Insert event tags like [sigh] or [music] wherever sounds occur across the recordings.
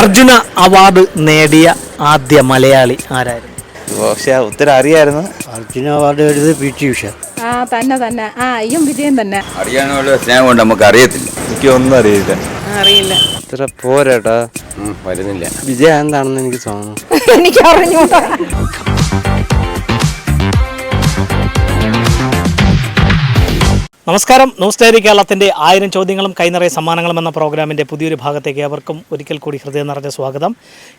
Arjuna award നേടിയ ആദ്യ മലയാളി ആരായിരുന്നു? പക്ഷെ ഉത്തരം അറിയായിരുന്നു. അർജുന അവാർഡ് എഴുതി പി ടി ഉഷ. ആ തന്നെ തന്നെ. ആ അയ്യും വിജയൻ തന്നെ. അറിയാനുള്ള സ്നേഹം കൊണ്ട് നമുക്ക് അറിയത്തില്ല. എനിക്കൊന്നും അറിയില്ല. അറിയില്ല. ഇത്ര പോരാട്ടാ. വരുന്നില്ല. വിജയ എന്താണെന്ന് എനിക്ക് തോന്നുന്നു. [laughs] എനിക്ക് അറിഞ്ഞൂടാ നമസ്കാരം. ന്യൂസ് ഡയറി കേരളത്തിന്റെ ആയിരം ചോദ്യങ്ങളും കൈനിറയ സമ്മാനങ്ങളും എന്ന പ്രോഗ്രാമിന്റെ പുതിയൊരു ഭാഗത്തേക്ക് ഏവർക്കും ഒരിക്കൽ കൂടി ഹൃദയം നിറഞ്ഞ സ്വാഗതം.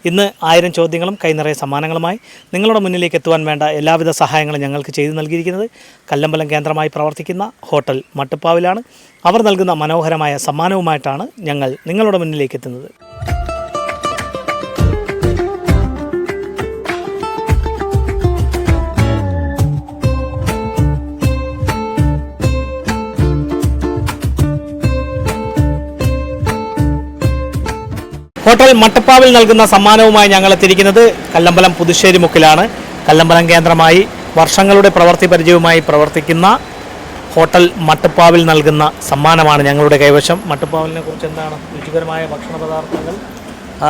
ഇന്ന് ആയിരം ചോദ്യങ്ങളും കൈനിറയ സമ്മാനങ്ങളുമായി നിങ്ങളുടെ മുന്നിലേക്ക് എത്തുവാൻ വേണ്ട എല്ലാവിധ സഹായങ്ങളും ഞങ്ങൾക്ക് ചെയ്തു നൽകിയിരിക്കുന്നത് കല്ലമ്പലം കേന്ദ്രമായി പ്രവർത്തിക്കുന്ന ഹോട്ടൽ മട്ടുപ്പാവിലാണ്. അവർ നൽകുന്ന മനോഹരമായ സമ്മാനവുമായിട്ടാണ് ഞങ്ങൾ നിങ്ങളുടെ മുന്നിലേക്ക് എത്തുന്നത്. ഹോട്ടൽ മട്ടപ്പാവിൽ നൽകുന്ന സമ്മാനവുമായി ഞങ്ങൾ എത്തിയിരിക്കുന്നത് കല്ലമ്പലം പുതുശ്ശേരി മുക്കിലാണ്. കല്ലമ്പലം കേന്ദ്രമായി വർഷങ്ങളുടെ പ്രവൃത്തി പരിചയവുമായി പ്രവർത്തിക്കുന്ന ഹോട്ടൽ മട്ടപ്പാവിൽ നൽകുന്ന സമ്മാനമാണ് ഞങ്ങളുടെ കൈവശം. മട്ടപ്പാവിലിനെ കുറിച്ച് എന്താണ് രുചികരമായ ഭക്ഷണ പദാർത്ഥങ്ങൾ?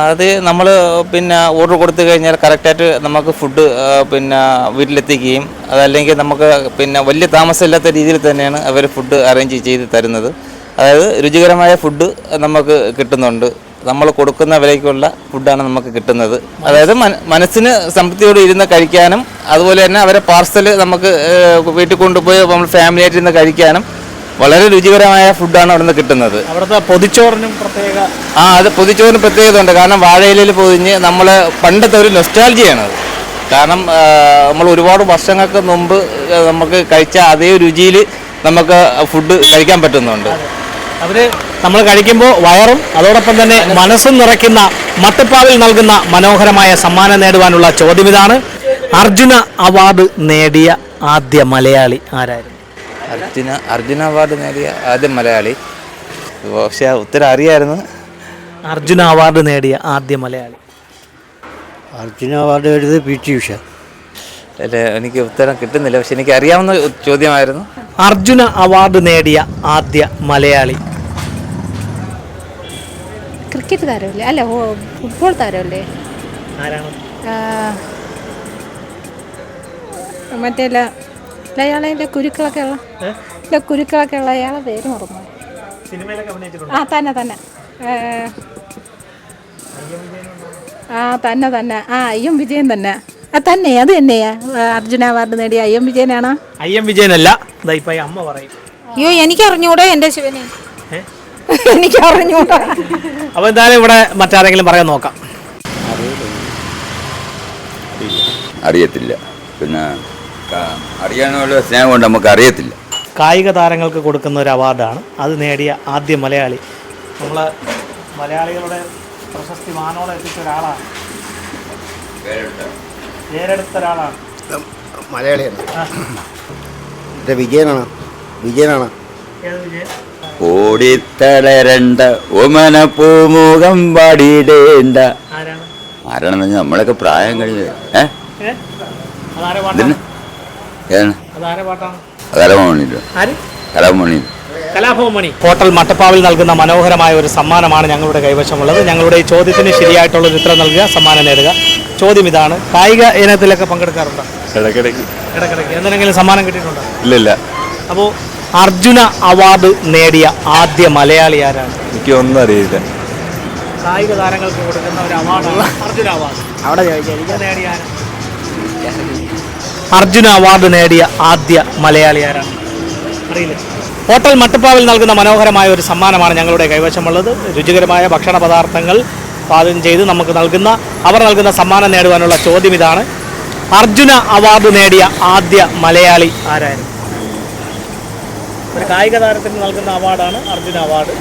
അത് നമ്മൾ പിന്നെ ഓർഡർ കൊടുത്തു കഴിഞ്ഞാൽ കറക്റ്റായിട്ട് നമുക്ക് ഫുഡ് പിന്നെ വീട്ടിലെത്തിക്കുകയും അതല്ലെങ്കിൽ നമുക്ക് പിന്നെ വലിയ താമസമില്ലാത്ത രീതിയിൽ തന്നെയാണ് അവർ ഫുഡ് അറേഞ്ച് ചെയ്ത് തരുന്നത്. അതായത് രുചികരമായ ഫുഡ് നമുക്ക് കിട്ടുന്നുണ്ട്. നമ്മൾ കൊടുക്കുന്ന വിലയ്ക്കുള്ള ഫുഡാണ് നമുക്ക് കിട്ടുന്നത്. അതായത് മന- മനസ്സിന് സംതൃപ്തിയോടെ ഇരുന്ന് കഴിക്കാനും അതുപോലെ തന്നെ അവരെ പാർസൽ നമുക്ക് വീട്ടിൽ കൊണ്ടുപോയി നമ്മൾ ഫാമിലി ആയിട്ട് ഇരുന്ന് കഴിക്കാനും വളരെ രുചികരമായ ഫുഡാണ് അവിടെ നിന്ന് കിട്ടുന്നത്. അവിടുത്തെ പൊതിച്ചോറിനും പ്രത്യേക ആ അത് പൊതിച്ചോറിന് പ്രത്യേകത ഉണ്ട്. കാരണം വാഴയിലയിൽ പൊതിഞ്ഞ് നമ്മൾ പണ്ടത്തെ ഒരു നൊസ്റ്റാലജിയാണ് അത്. കാരണം നമ്മൾ ഒരുപാട് വർഷങ്ങൾക്ക് മുമ്പ് നമുക്ക് കഴിച്ച അതേ രുചിയിൽ നമുക്ക് ഫുഡ് കഴിക്കാൻ പറ്റുന്നുണ്ട്. അവർ നമ്മൾ കഴിക്കുമ്പോൾ വയറും അതോടൊപ്പം തന്നെ മനസ്സും നിറയ്ക്കുന്ന മട്ടുപ്പാവിൽ നൽകുന്ന മനോഹരമായ സമ്മാനം നേടുവാനുള്ള ചോദ്യം ഇതാണ്. അർജുന അവാർഡ് നേടിയ ആദ്യ മലയാളി ആരായിരുന്നു? അർജുന അർജുന അവാർഡ് നേടിയ ആദ്യ മലയാളി. പക്ഷേ ഉത്തരം അറിയായിരുന്നു. അർജുന അവാർഡ് നേടിയ ആദ്യ മലയാളി. അർജുന അവാർഡ് നേടിയത് പി. ടി. ഉഷ. അല്ലേ എനിക്ക് ഉത്തരം കിട്ടുന്നില്ല പക്ഷെ എനിക്ക് അറിയാവുന്ന ചോദ്യമായിരുന്നു. അർജുന അവാർഡ് നേടിയ ആദ്യ മലയാളി ക്രിക്കറ്റ് താരമല്ലേ? അല്ല ഫുട്ബോൾ താരമല്ലേ? മറ്റേ അയാളെ കുരുക്കളൊക്കെ ഉള്ള ഇല്ല കുരുക്കളൊക്കെ ഉള്ള അയാളെ പേര് മറന്നു ആ തന്നെ തന്നെ. ആ തന്നെ തന്നെ. ആ അയ്യം വിജയൻ തന്നെ. ആ തന്നെ അത് തന്നെയാ. അർജുന അവാർഡ് നേടിയ അയ്യം വിജയനാണോ? എം വിജയനല്ല. അമ്മ പറയും. അയ്യോ എനിക്ക് അറിഞ്ഞൂടെ എന്റെ ശിവനെ? [laughs] എനിക്ക് അറിഞ്ഞൂടാ അപ്പൊ എന്തായാലും ഇവിടെ മറ്റാരെങ്കിലും പറയാൻ നോക്കാം. അറിയത്തില്ല. പിന്നെ അറിയാനുള്ള സ്നേഹം കൊണ്ട് നമുക്ക് അറിയത്തില്ല. കായിക താരങ്ങൾക്ക് കൊടുക്കുന്ന ഒരു അവാർഡാണ്. അത് നേടിയ ആദ്യ മലയാളി. നമ്മൾ മലയാളികളുടെ പ്രശസ്തി മാനോടെ എത്തിച്ച ഒരാളാണ്. പേരെടുത്ത? ഒരാളാണ്. മലയാളിയാണ്. വിജയനാണ്. വിജയനാണ്. ഏത് വിജയൻ? ഓടിത്തളരണ്ട ഓമന പൂമുഖം പാടിയിടേണ്ട ആരാണ്? ആരാണെന്ന് പറഞ്ഞാൽ നമ്മളൊക്കെ പ്രായം കഴിഞ്ഞത് ഏ? ഏതാണ്? കലാഭവണി ഹോട്ടൽ മട്ടപ്പാവിൽ നൽകുന്ന മനോഹരമായ ഒരു സമ്മാനമാണ് ഞങ്ങളുടെ കൈവശമുള്ളത്. ഞങ്ങളുടെ ഈ ചോദ്യത്തിന് ശരിയായിട്ടുള്ള ഒരു ഉത്തരം നൽകുക സമ്മാനം നേടുക. ചോദ്യം ഇതാണ്. കായിക ഇനത്തിലൊക്കെ പങ്കെടുക്കാറുണ്ടോ? ഇടയ്ക്കിടയ്ക്ക്. ഇടയ്ക്കിടയ്ക്ക്. എന്തെങ്കിലും സമ്മാനം കിട്ടിയിട്ടുണ്ടോ? ഇല്ല അപ്പോൾ അർജുന അവാർഡ് നേടിയ ആദ്യ മലയാളി ആരാണ്? എനിക്ക് ഒന്നും അറിയില്ല. കായിക താരങ്ങൾക്ക് കൊടുക്കുന്ന ഒരു അവാർഡാണ് അർജുന അവാർഡ്. അവിടെ നേടിയ? അർജുന അവാർഡ് നേടിയ ആദ്യ മലയാളി ആരാണ്? അറിയില്ല. ഹോട്ടൽ മട്ടുപ്പാവിൽ നൽകുന്ന മനോഹരമായ ഒരു സമ്മാനമാണ് ഞങ്ങളുടെ കൈവശമുള്ളത്. രുചികരമായ ഭക്ഷണ പദാർത്ഥങ്ങൾ പാചകം ചെയ്ത് നമുക്ക് നൽകുന്ന അവർ നൽകുന്ന സമ്മാനം നേടുവാനുള്ള ചോദ്യം ഇതാണ്. അർജുന അവാർഡ് നേടിയ ആദ്യ മലയാളി ആരായിരുന്നു? ഒരു കായിക താരത്തിന് നൽകുന്ന അവാർഡാണ് അർജുന അവാർഡ്.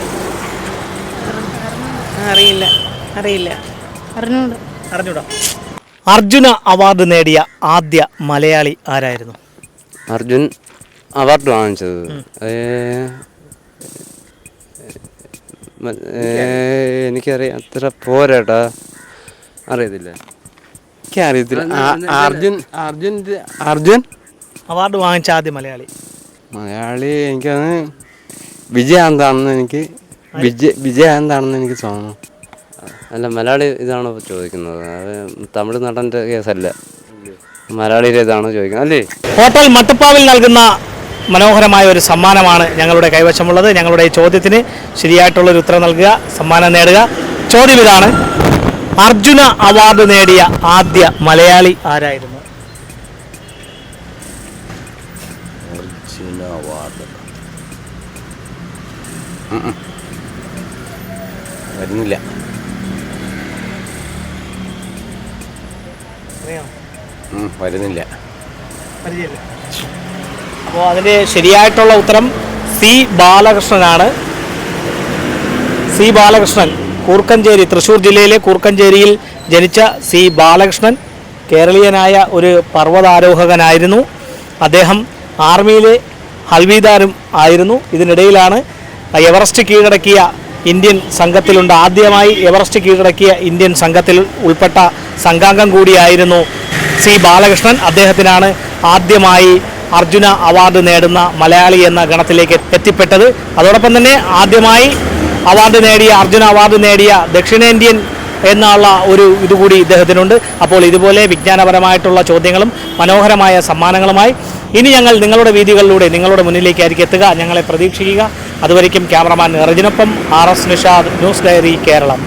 അറിയില്ല. അറിയില്ല. അറിഞ്ഞൂടാ. അറിഞ്ഞൂടാ. അർജുന അവാർഡ് നേടിയ ആദ്യ മലയാളി ആരായിരുന്നു? അർജുൻ അവാർഡ് വാങ്ങിച്ചത്. എനിക്കറിയാം അത്ര പോരാട്ടാ. അറിയത്തില്ല. എനിക്കറിയത്തില്ല. അർജുൻ അർജുൻ അർജുൻ അവാർഡ് വാങ്ങിച്ച ആദ്യ മലയാളി. മലയാളി എനിക്കത് വിജയാന്താണെന്ന് എനിക്ക് വിജയ വിജയാന്താണെന്ന് എനിക്ക് തോന്നുന്നു. അല്ല മലയാളി ഇതാണോ ചോദിക്കുന്നത്? അത് തമിഴ് നടന്റെ കേസല്ല. മലയാളിയുടെ ഇതാണോ ചോദിക്കുന്നത്? അല്ലേ? ഹോട്ടൽ മട്ടുപ്പാവിൽ നൽകുന്ന മനോഹരമായ ഒരു സമ്മാനമാണ് ഞങ്ങളുടെ കൈവശമുള്ളത്. ഞങ്ങളുടെ ഈ ചോദ്യത്തിന് ശരിയായിട്ടുള്ളൊരു ഉത്തരം നൽകുക സമ്മാനം നേടുക. ചോദ്യം ഇതാണ്. അർജുന അവാർഡ് നേടിയ ആദ്യ മലയാളി ആരായിരുന്നു? വരുന്നില്ല. വരുന്നില്ല അപ്പോൾ അതിന്റെ ശരിയായിട്ടുള്ള ഉത്തരം സി ബാലകൃഷ്ണനാണ്. സി ബാലകൃഷ്ണൻ കൂർക്കഞ്ചേരി തൃശ്ശൂർ ജില്ലയിലെ കൂർക്കഞ്ചേരിയിൽ ജനിച്ച സി ബാലകൃഷ്ണൻ കേരളീയനായ ഒരു പർവതാരോഹകനായിരുന്നു. അദ്ദേഹം ആർമിയിലെ ഹൽവീദാരും ആയിരുന്നു. ഇതിനിടയിലാണ് എവറസ്റ്റ് കീഴടക്കിയ ഇന്ത്യൻ സംഘത്തിലുണ്ട്. ആദ്യമായി എവറസ്റ്റ് കീഴടക്കിയ ഇന്ത്യൻ സംഘത്തിൽ ഉൾപ്പെട്ട സംഘാംഗം കൂടിയായിരുന്നു സി ബാലകൃഷ്ണൻ. അദ്ദേഹത്തിനാണ് ആദ്യമായി അർജുന അവാർഡ് നേടുന്ന മലയാളി എന്ന ഗണത്തിലേക്ക് എത്തിപ്പെട്ടത്. അതോടൊപ്പം തന്നെ ആദ്യമായി അവാർഡ് നേടിയ അർജുന അവാർഡ് നേടിയ ദക്ഷിണേന്ത്യൻ എന്നുള്ള ഒരു ഇതുകൂടി ഇദ്ദേഹത്തിനുണ്ട്. അപ്പോൾ ഇതുപോലെ വിജ്ഞാനപരമായിട്ടുള്ള ചോദ്യങ്ങളും മനോഹരമായ സമ്മാനങ്ങളുമായി ഇനി ഞങ്ങൾ നിങ്ങളുടെ വീതികളിലൂടെ നിങ്ങളുടെ മുന്നിലേക്കായിരിക്കും എത്തുക. ഞങ്ങളെ പ്രതീക്ഷിക്കുക. അതുവരയ്ക്കും cameraman റജിനൊപ്പം R S Nishad news diary Keralam